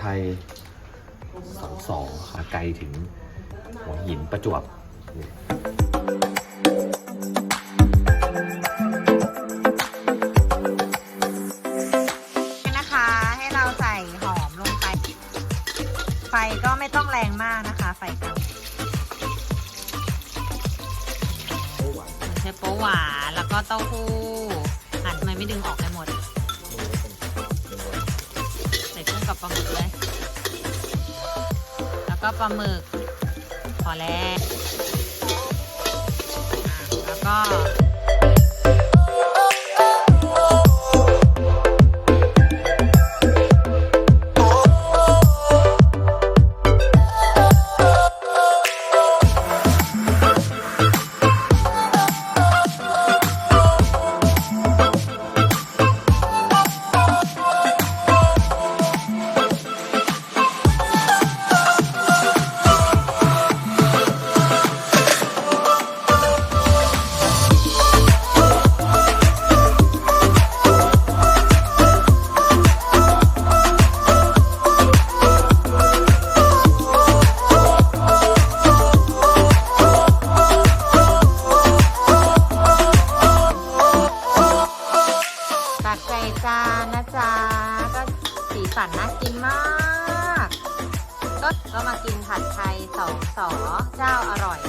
ไทยสองสองค่ะไกลถึงหัวหินประจวบนะคะ ให้เราใส่หอมลงไป ไฟก็ไม่ต้องแรงมากนะคะ ไฟกลางใช้โป๊หวานแล้วก็เต้าหู้ ปลาหมึกเลย แล้วก็ปลาหมึกพอแล้วแล้วก็ จานนะจ๊ะ ก็สีสันน่ากินมาก ก็ก็มากินผัดไทยสองสอเจ้าอร่อย